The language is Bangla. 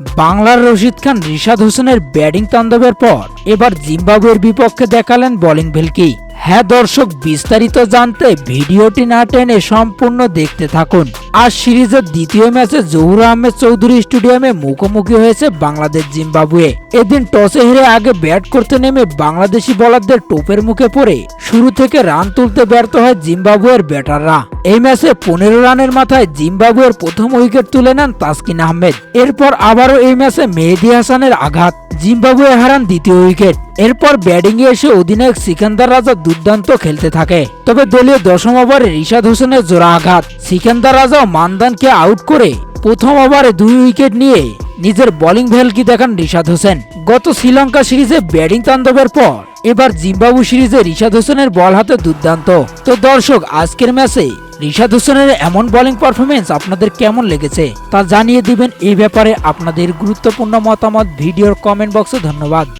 বাংলার রশিদ খান রিশাদ হোসেনের ব্যাটিং তাণ্ডবের পর এবার জিম্বাবুয়ের বিপক্ষে দেখালেন বোলিং ভেলকি। হ্যাঁ দর্শক, বিস্তারিত জানতে ভিডিওটি না টেনে সম্পূর্ণ দেখতে থাকুন। আজ সিরিজের দ্বিতীয় ম্যাচে জহুর আহমেদ চৌধুরী স্টেডিয়ামে মুখোমুখি হয়েছে বাংলাদেশ জিম্বাবুয়ে। এদিন টসে হেরে আগে ব্যাট করতে নেমে বাংলাদেশি বোলারদের টোপের মুখে পড়ে শুরু থেকে রান তুলতে ব্যর্থ হয় জিম্বাবুয়ের ব্যাটাররা। এই ম্যাচে পনেরো রানের মাথায় জিম্বাবুয়ের প্রথম উইকেট তুলে নেন তাসকিন আহমেদ। এরপর আবারও এই ম্যাচে মেহেদি হাসানের আঘাত। জিম্বাবুয়ে হারান দ্বিতীয় উইকেট। এরপর ব্যাটিংয়ে এসে অধিনায়ক সিকান্দার রাজা দুর্দান্ত খেলতে থাকে। তবে দলীয় দশম ওভারে রিশাদ হোসেনের জোড়া আঘাত। সিকান্দার রাজাও মানদানকে আউট করে প্রথম ওভারে দুই উইকেট নিয়ে নিজের বোলিং ভেলকি দেখান রিশাদ হোসেন। গত শ্রীলঙ্কা সিরিজে ব্যাটিং তাণ্ডবের পর এবার জিম্বাবু সিরিজে রিশাদ হোসেনের বল হাতে দুর্দান্ত। তো দর্শক, আজকের ম্যাচে রিশাদ হোসেনের এমন বোলিং পারফরমেন্স আপনাদের কেমন লেগেছে তা জানিয়ে দিবেন। এই ব্যাপারে আপনাদের গুরুত্বপূর্ণ মতামত ভিডিওর কমেন্ট বক্সে ধন্যবাদ।